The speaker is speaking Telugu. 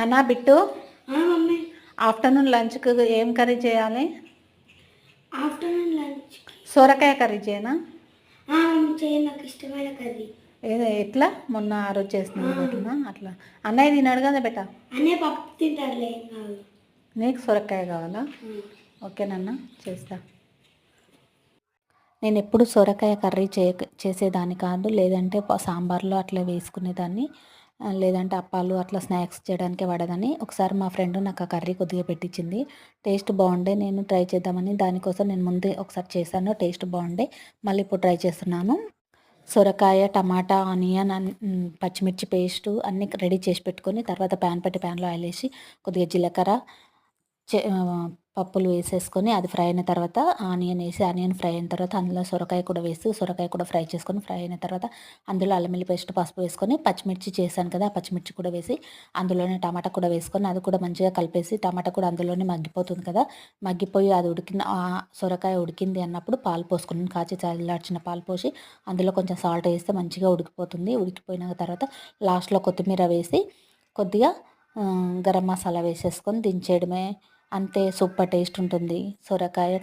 అన్నా బిట్టు? ఆఫ్టర్నూన్ లంచ్కి ఏం కర్రీ చేయాలి? Afternoon lunch. సొరకాయ కర్రీ చేయనా? చేయి నాకు ఇష్టమైన కర్రీ. ఏదో ఎట్లా? మొన్న ఆ రోజు చేస్తున్నాను అట్లా. అన్నయ్య తిన్నాడు కదా బెట? అనే పప్పు తింటారులే ఏం కాదు. నీకు సొరకాయ కావాలా? ఓకేనన్నా చేస్తా. నేను ఎప్పుడు సొరకాయ కర్రీ చే చేసేదాన్ని కాదు. లేదంటే సాంబార్లో అట్లా వేసుకునేదాన్ని. లేదంటే అప్పాలు అట్లా స్నాక్స్ చేయడానికే వాడేదాన్ని. ఒకసారి మా ఫ్రెండ్ నాకు ఆ కర్రీ కొద్దిగా పెట్టించింది టేస్ట్ బాగుండే నేను ట్రై చేద్దామని దానికోసం నేను ముందే ఒకసారి చేశాను. టేస్ట్ బాగుండే మళ్ళీ ఇప్పుడు ట్రై చేస్తున్నాను. సొరకాయ టమాటా ఆనియన్ అన్- పచ్చిమిర్చి పేస్టు అన్నీ రెడీ చేసి పెట్టుకొని తర్వాత ప్యాన్ పెట్టి ప్యాన్లో ఆయిల్ వేసి కొద్దిగా జీలకర్ర పప్పులు వేసేసుకొని అది ఫ్రై అయిన తర్వాత ఆనియన్ వేసి ఆనియన్ ఫ్రై అయిన తర్వాత అందులో సొరకాయ కూడా వేసి సొరకాయ కూడా ఫ్రై చేసుకొని ఫ్రై అయిన తర్వాత అందులో అల్లం పేస్ట్ పసుపు వేసుకొని పచ్చిమిర్చి చేశాను కదా పచ్చిమిర్చి కూడా వేసి అందులోనే టమాటా కూడా వేసుకొని అది కూడా మంచిగా కలిపేసి టమాటా కూడా అందులోనే మగ్గిపోతుంది కదా మగ్గిపోయి అది ఉడికిన సొరకాయ ఉడికింది అన్నప్పుడు పాలు పోసుకుని కాచి చల్లార్చిన పాలు పోసి అందులో కొంచెం సాల్ట్ వేస్తే మంచిగా ఉడికిపోతుంది. ఉడికిపోయిన తర్వాత లాస్ట్లో కొత్తిమీర వేసి కొద్దిగా గరం మసాలా వేసేసుకొని దించేయడమే అంతే సూపర్ టేస్ట్ ఉంటుంది సొరకాయ